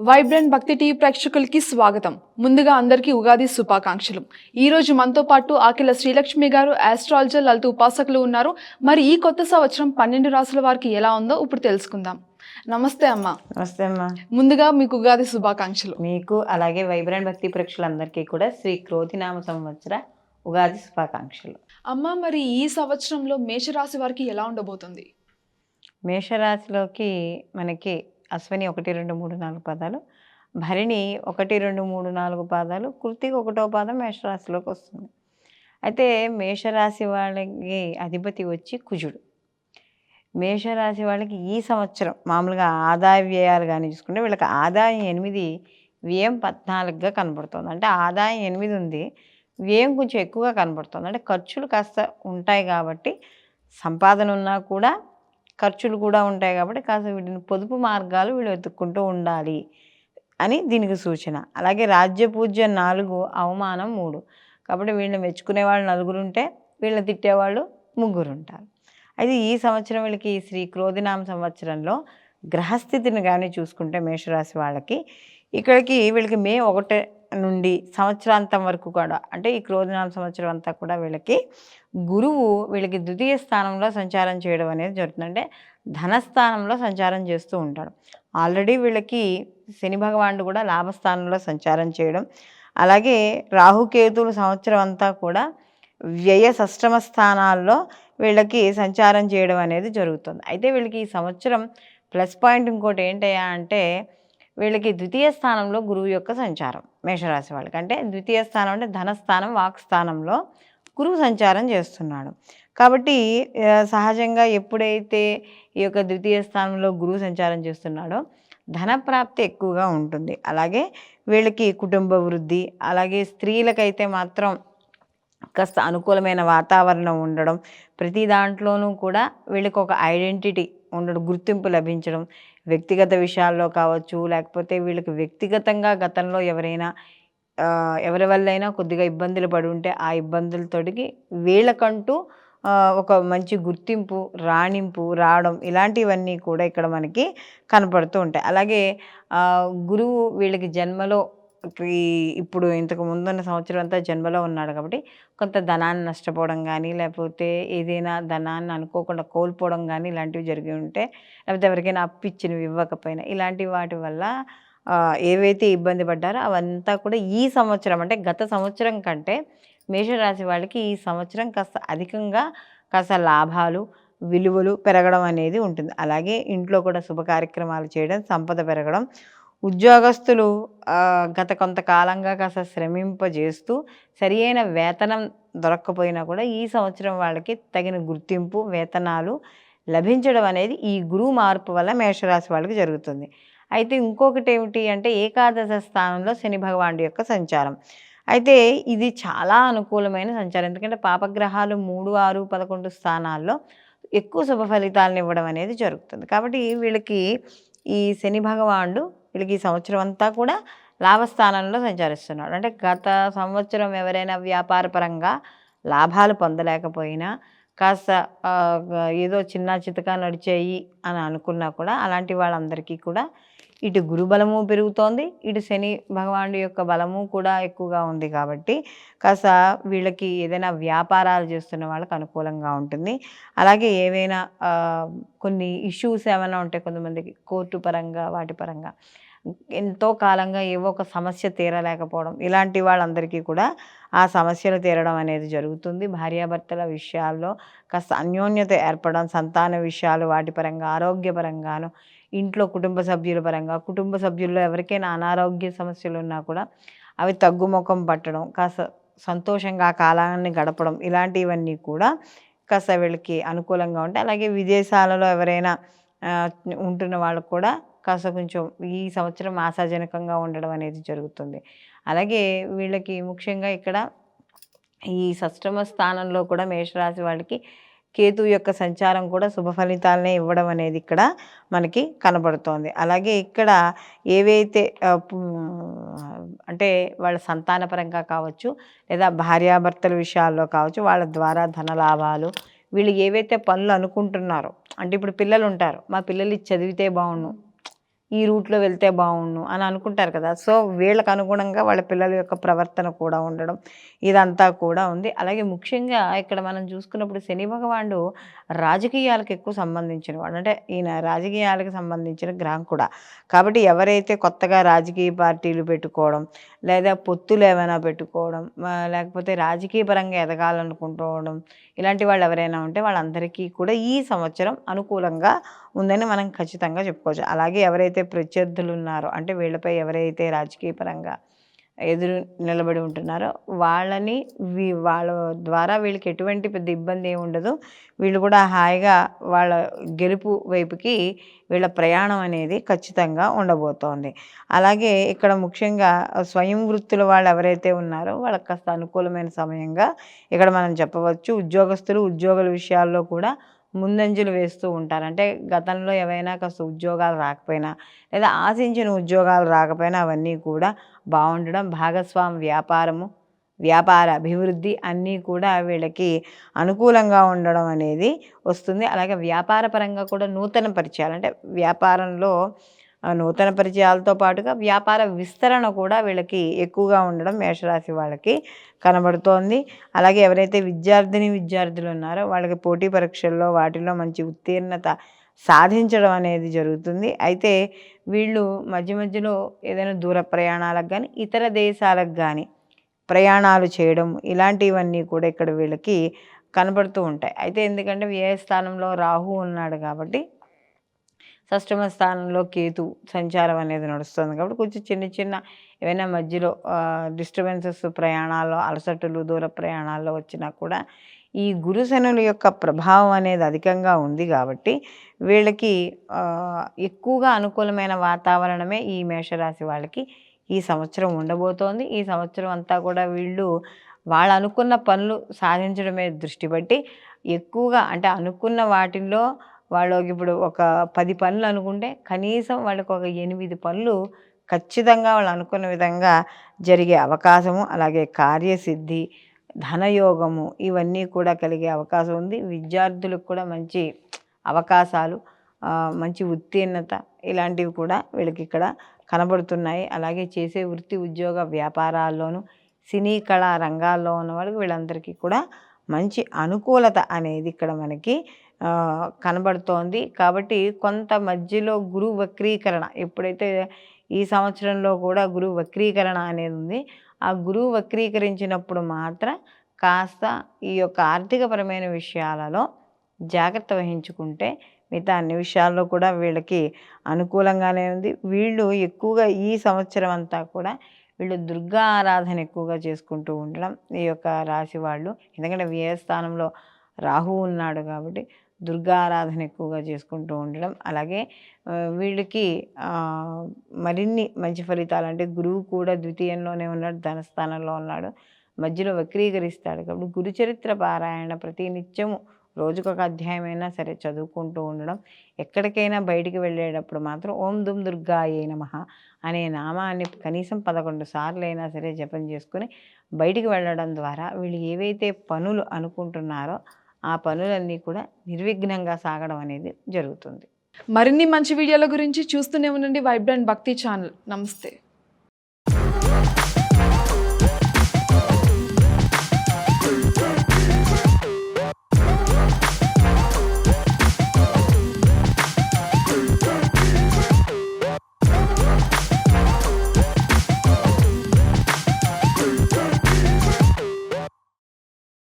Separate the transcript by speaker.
Speaker 1: Vibrant భక్తి TV ప్రేక్షకులకి స్వాగతం. ముందుగా అందరికీ ఉగాది శుభాకాంక్షలు. ఈ రోజు మనతో పాటు ఆకిల శ్రీలక్ష్మి గారు ఆస్ట్రాలజర్ లలిత ఉపాసకులు ఉన్నారు. మరి ఈ కొత్త సంవత్సరం పన్నెండు రాసుల వారికి ఎలా ఉందో ఇప్పుడు తెలుసుకుందాం. నమస్తే అమ్మ.
Speaker 2: నమస్తే అమ్మా.
Speaker 1: ముందుగా మీకు ఉగాది శుభాకాంక్షలు.
Speaker 2: మీకు అలాగే వైబ్రెంట్ భక్తి ప్రేక్షకులందరికీ కూడా శ్రీ క్రోధినామ సంవత్సర ఉగాది శుభాకాంక్షలు.
Speaker 1: అమ్మ మరి ఈ సంవత్సరంలో మేషరాశి వారికి ఎలా ఉండబోతుంది?
Speaker 2: మేషరాశిలోకి మనకి అశ్విని ఒకటి రెండు మూడు నాలుగు పాదాలు భరిణి ఒకటి రెండు మూడు నాలుగు పాదాలు కృతికి ఒకటో పాదం మేషరాశిలోకి వస్తుంది. అయితే మేషరాశి వాళ్ళకి అధిపతి వచ్చి కుజుడు. మేషరాశి వాళ్ళకి ఈ సంవత్సరం మామూలుగా ఆదాయ వ్యయాలు కానీ చూసుకుంటే వీళ్ళకి ఆదాయం ఎనిమిది వ్యయం పద్నాలుగుగా కనబడుతుంది. అంటే ఆదాయం ఎనిమిది ఉంది వ్యయం కొంచెం ఎక్కువగా కనబడుతుంది. అంటే ఖర్చులు కాస్త ఉంటాయి కాబట్టి సంపాదన ఉన్నా కూడా ఖర్చులు కూడా ఉంటాయి కాబట్టి కాస్త వీటిని పొదుపు మార్గాలు వీళ్ళు వెతుక్కుంటూ ఉండాలి అని దీనికి సూచన. అలాగే రాజ్య పూజ్యం నాలుగు అవమానం మూడు. కాబట్టి వీళ్ళని మెచ్చుకునే వాళ్ళు నలుగురు ఉంటే వీళ్ళని తిట్టేవాళ్ళు ముగ్గురు ఉంటారు అయితే ఈ సంవత్సరం వీళ్ళకి ఈ శ్రీ క్రోధినామ సంవత్సరంలో గ్రహస్థితిని కానీ చూసుకుంటే మేషరాశి వాళ్ళకి ఇక్కడికి వీళ్ళకి మే ఒకటే నుండి సంవత్సరాంతం వరకు కూడా అంటే ఈ క్రోధినామ సంవత్సరం అంతా కూడా వీళ్ళకి గురువు వీళ్ళకి ద్వితీయ స్థానంలో సంచారం చేయడం అనేది జరుగుతుంది. అంటే ధనస్థానంలో సంచారం చేస్తూ ఉంటాడు. ఆల్రెడీ వీళ్ళకి శని భగవానుడు కూడా లాభస్థానంలో సంచారం చేయడం. అలాగే రాహుకేతువులు సంవత్సరం అంతా కూడా వ్యయ సష్టమ స్థానాల్లో వీళ్ళకి సంచారం చేయడం అనేది జరుగుతుంది. అయితే వీళ్ళకి ఈ సంవత్సరం ప్లస్ పాయింట్ ఇంకోటి ఏంటయ్యా అంటే వీళ్ళకి ద్వితీయ స్థానంలో గురువు యొక్క సంచారం మేషరాశి వాళ్ళకి అంటే ద్వితీయ స్థానం అంటే ధనస్థానం వాక్స్థానంలో గురువు సంచారం చేస్తున్నాడు. కాబట్టి సహజంగా ఎప్పుడైతే ఈ యొక్క ద్వితీయ స్థానంలో గురువు సంచారం చేస్తున్నాడో ధనప్రాప్తి ఎక్కువగా ఉంటుంది. అలాగే వీళ్ళకి కుటుంబ వృద్ధి అలాగే స్త్రీలకైతే మాత్రం కాస్త అనుకూలమైన వాతావరణం ఉండడం ప్రతి దాంట్లోనూ కూడా వీళ్ళకి ఒక ఐడెంటిటీ ఉండడం గుర్తింపు లభించడం వ్యక్తిగత విషయాల్లో కావచ్చు లేకపోతే వీళ్ళకి వ్యక్తిగతంగా గతంలో ఎవరైనా ఎవరి వల్లైనా కొద్దిగా ఇబ్బందులు పడి ఉంటే ఆ ఇబ్బందులతోటికి వీళ్ళకంటూ ఒక మంచి గుర్తింపు రాణింపు రావడం ఇలాంటివన్నీ కూడా ఇక్కడ మనకి కనపడుతూ ఉంటాయి. అలాగే గురువు వీళ్ళకి జన్మలో ఈ ఇప్పుడు ఇంతకు ముందున్న సంవత్సరం అంతా జన్మలో ఉన్నాడు కాబట్టి కొంత ధనాన్ని నష్టపోవడం కానీ లేకపోతే ఏదైనా ధనాన్ని అనుకోకుండా కోల్పోవడం కానీ ఇలాంటివి జరిగి ఉంటే లేకపోతే ఎవరికైనా అప్పిచ్చినవి ఇవ్వకపోయినా ఇలాంటి వాటి వల్ల ఏవైతే ఇబ్బంది పడ్డారో అవంతా కూడా ఈ సంవత్సరం అంటే గత సంవత్సరం కంటే మేషరాశి వాళ్ళకి ఈ సంవత్సరం కాస్త అధికంగా కాస్త లాభాలు విలువలు పెరగడం అనేది ఉంటుంది. అలాగే ఇంట్లో కూడా శుభ కార్యక్రమాలు చేయడం సంపద పెరగడం ఉద్యోగస్తులు గత కొంతకాలంగా కాస్త శ్రమింపజేస్తూ సరి అయిన వేతనం దొరక్కపోయినా కూడా ఈ సంవత్సరం వాళ్ళకి తగిన గుర్తింపు వేతనాలు లభించడం అనేది ఈ గురువు మార్పు వల్ల మేషరాశి వాళ్ళకి జరుగుతుంది. అయితే ఇంకొకటి ఏమిటి అంటే ఏకాదశ స్థానంలో శని భగవానుడి యొక్క సంచారం. అయితే ఇది చాలా అనుకూలమైన సంచారం. ఎందుకంటే పాపగ్రహాలు మూడు ఆరు పదకొండు స్థానాల్లో ఎక్కువ శుభ ఫలితాలను ఇవ్వడం అనేది జరుగుతుంది. కాబట్టి వీళ్ళకి ఈ శని భగవానుడు వీళ్ళకి ఈ సంవత్సరం అంతా కూడా లాభస్థానంలో సంచరిస్తున్నాడు. అంటే గత సంవత్సరం ఎవరైనా వ్యాపారపరంగా లాభాలు పొందలేకపోయినా కాస్త ఏదో చిన్న చితక నడిచాయి అని అనుకున్నా కూడా అలాంటి వాళ్ళందరికీ కూడా ఇటు గురుబలము పెరుగుతోంది ఇటు శని భగవానుడి యొక్క బలము కూడా ఎక్కువగా ఉంది కాబట్టి కాస్త వీళ్ళకి ఏదైనా వ్యాపారాలు చేస్తున్న వాళ్ళకి అనుకూలంగా ఉంటుంది. అలాగే ఏవైనా కొన్ని ఇష్యూస్ ఏమైనా ఉంటాయి కొంతమందికి కోర్టు పరంగా వాటి పరంగా ఎంతో కాలంగా ఏవో ఒక సమస్య తీరలేకపోవడం ఇలాంటి వాళ్ళందరికీ కూడా ఆ సమస్యలు తీరడం అనేది జరుగుతుంది. భార్యాభర్తల విషయాల్లో కాస్త అన్యోన్యత ఏర్పడడం సంతాన విషయాలు వాటి పరంగా ఆరోగ్యపరంగాను ఇంట్లో కుటుంబ సభ్యుల పరంగా కుటుంబ సభ్యుల్లో ఎవరికైనా అనారోగ్య సమస్యలు ఉన్నా కూడా అవి తగ్గుముఖం పట్టడం కాస్త సంతోషంగా ఆ కాలాన్ని గడపడం ఇలాంటివన్నీ కూడా కాస్త వీళ్ళకి అనుకూలంగా ఉంటాయి. అలాగే విదేశాలలో ఎవరైనా ఉంటున్న వాళ్ళకు కూడా కాస్త కొంచెం ఈ సంవత్సరం ఆశాజనకంగా ఉండడం అనేది జరుగుతుంది. అలాగే వీళ్ళకి ముఖ్యంగా ఇక్కడ ఈ సష్టమ స్థానంలో కూడా మేషరాశి వాళ్ళకి కేతు యొక్క సంచారం కూడా శుభ ఫలితాలనే ఇవ్వడం అనేది ఇక్కడ మనకి కనబడుతోంది. అలాగే ఇక్కడ ఏవైతే అంటే వాళ్ళ సంతానపరంగా కావచ్చు లేదా భార్యాభర్తల విషయాల్లో కావచ్చు వాళ్ళ ద్వారా ధన లాభాలు వీళ్ళు ఏవైతే పనులు అనుకుంటున్నారో అంటే ఇప్పుడు పిల్లలు ఉంటారు మా పిల్లలు చదివితే బాగుండు ఈ రూట్లో వెళ్తే బాగుండు అని అనుకుంటారు కదా. సో వీళ్ళకు అనుగుణంగా వాళ్ళ పిల్లల యొక్క ప్రవర్తన కూడా ఉండడం ఇదంతా కూడా ఉంది. అలాగే ముఖ్యంగా ఇక్కడ మనం చూసుకున్నప్పుడు శని భగవానుడు రాజకీయాలకు ఎక్కువ సంబంధించిన వాడు. అంటే ఈయన రాజకీయాలకు సంబంధించిన గ్రహం కూడా కాబట్టి ఎవరైతే కొత్తగా రాజకీయ పార్టీలు పెట్టుకోవడం లేదా పొత్తులు ఏమైనా పెట్టుకోవడం లేకపోతే రాజకీయ పరంగా ఎదగాలనుకుంటూ ఇలాంటి వాళ్ళు ఎవరైనా ఉంటే వాళ్ళందరికీ కూడా ఈ సంవత్సరం అనుకూలంగా ఉందని మనం ఖచ్చితంగా చెప్పుకోవచ్చు. అలాగే ఎవరైతే ప్రత్యర్థులు ఉన్నారో అంటే వీళ్ళపై ఎవరైతే రాజకీయ పరంగా ఎదురు నిలబడి ఉంటున్నారో వాళ్ళని వీ వాళ్ళ ద్వారా వీళ్ళకి ఎటువంటి పెద్ద ఇబ్బంది ఏమి ఉండదు. వీళ్ళు కూడా హాయిగా వాళ్ళ గెలుపు వైపుకి వీళ్ళ ప్రయాణం అనేది ఖచ్చితంగా ఉండబోతోంది. అలాగే ఇక్కడ ముఖ్యంగా స్వయం వృత్తుల వాళ్ళు ఎవరైతే ఉన్నారో వాళ్ళకి కాస్త అనుకూలమైన సమయంగా ఇక్కడ మనం చెప్పవచ్చు. ఉద్యోగస్తులు ఉద్యోగుల విషయాల్లో కూడా ముందంజలు వేస్తూ ఉంటారు. అంటే గతంలో ఏవైనా కాస్త ఉద్యోగాలు రాకపోయినా లేదా ఆశించిన ఉద్యోగాలు రాకపోయినా అవన్నీ కూడా బాగుండడం భాగస్వామి వ్యాపారము వ్యాపార అభివృద్ధి అన్నీ కూడా వీళ్ళకి అనుకూలంగా ఉండడం అనేది వస్తుంది. అలాగే వ్యాపార పరంగా కూడా నూతన పరిచయాలు అంటే వ్యాపారంలో నూతన పరిచయాలతో పాటుగా వ్యాపార విస్తరణ కూడా వీళ్ళకి ఎక్కువగా ఉండడం మేషరాశి వాళ్ళకి కనబడుతోంది. అలాగే ఎవరైతే విద్యార్థిని విద్యార్థులు ఉన్నారో వాళ్ళకి పోటీ పరీక్షల్లో వాటిలో మంచి ఉత్తీర్ణత సాధించడం అనేది జరుగుతుంది. అయితే వీళ్ళు మధ్య మధ్యలో ఏదైనా దూర ప్రయాణాలకు కానీ ఇతర దేశాలకు కానీ ప్రయాణాలు చేయడం ఇలాంటివన్నీ కూడా ఇక్కడ వీళ్ళకి కనబడుతూ ఉంటాయి. అయితే ఎందుకంటే వ్యయ స్థానంలో రాహు ఉన్నాడు కాబట్టి షష్టమ స్థానంలో కేతు సంచారం అనేది నడుస్తుంది. కాబట్టి కొంచెం చిన్న చిన్న ఏవైనా మధ్యలో డిస్టర్బెన్సెస్ ప్రయాణాల్లో అలసటలు దూర ప్రయాణాల్లో వచ్చినా కూడా ఈ గురుశనుల యొక్క ప్రభావం అనేది అధికంగా ఉంది కాబట్టి వీళ్ళకి ఎక్కువగా అనుకూలమైన వాతావరణమే ఈ మేషరాశి వాళ్ళకి ఈ సంవత్సరం ఉండబోతోంది. ఈ సంవత్సరం అంతా కూడా వీళ్ళు వాళ్ళు అనుకున్న పనులు సాధించడమే దృష్టి బట్టి ఎక్కువగా అంటే అనుకున్న వాటిల్లో వాళ్ళు ఇప్పుడు ఒక పది పనులు అనుకుంటే కనీసం వాళ్ళకు ఒక ఎనిమిది పనులు ఖచ్చితంగా వాళ్ళు అనుకున్న విధంగా జరిగే అవకాశము అలాగే కార్యసిద్ధి ధనయోగము ఇవన్నీ కూడా కలిగే అవకాశం ఉంది. విద్యార్థులకు కూడా మంచి అవకాశాలు మంచి ఉత్తీర్ణత ఇలాంటివి కూడా వీళ్ళకి ఇక్కడ కనబడుతున్నాయి. అలాగే చేసే వృత్తి ఉద్యోగ వ్యాపారాల్లోనూ సినీ కళా రంగాల్లో ఉన్న వాళ్ళకి వీళ్ళందరికీ కూడా మంచి అనుకూలత అనేది ఇక్కడ మనకి కనబడుతోంది. కాబట్టి కొంత మధ్యలో గురు వక్రీకరణ ఎప్పుడైతే ఈ సంవత్సరంలో కూడా గురు వక్రీకరణ అనేది ఉంది ఆ గురువు వక్రీకరించినప్పుడు మాత్రం కాస్త ఈ యొక్క ఆర్థికపరమైన విషయాలలో జాగ్రత్త వహించుకుంటే మిగతా అన్ని విషయాల్లో కూడా వీళ్ళకి అనుకూలంగానే ఉంది. వీళ్ళు ఎక్కువగా ఈ సంవత్సరం అంతా కూడా వీళ్ళు దుర్గా ఆరాధన ఎక్కువగా చేసుకుంటూ ఉండడం ఈ యొక్క రాశి వాళ్ళు. ఎందుకంటే వ్యయ స్థానంలో రాహు ఉన్నాడు కాబట్టి దుర్గా ఆరాధన ఎక్కువగా చేసుకుంటూ ఉండడం. అలాగే వీళ్ళకి మరిన్ని మంచి ఫలితాలు అంటే గురువు కూడా ద్వితీయంలోనే ఉన్నాడు ధనస్థానంలో ఉన్నాడు మధ్యలో వక్రీకరిస్తాడు కాబట్టి గురుచరిత్ర పారాయణ ప్రతి నిత్యము రోజుకొక అధ్యాయమైనా సరే చదువుకుంటూ ఉండడం ఎక్కడికైనా బయటికి వెళ్ళేటప్పుడు మాత్రం ఓం దుమ్ దుర్గాయే నమః అనే నామాన్ని కనీసం పదకొండు సార్లు అయినా సరే జపం చేసుకుని బయటికి వెళ్ళడం ద్వారా వీళ్ళు ఏవైతే పనులు అనుకుంటున్నారో ఆ పనులన్నీ కూడా నిర్విఘ్నంగా సాగడం అనేది జరుగుతుంది.
Speaker 1: మరిన్ని మంచి వీడియోల గురించి చూస్తూనే ఉండండి. వైబ్రెంట్ భక్తి ఛానల్ నమస్తే.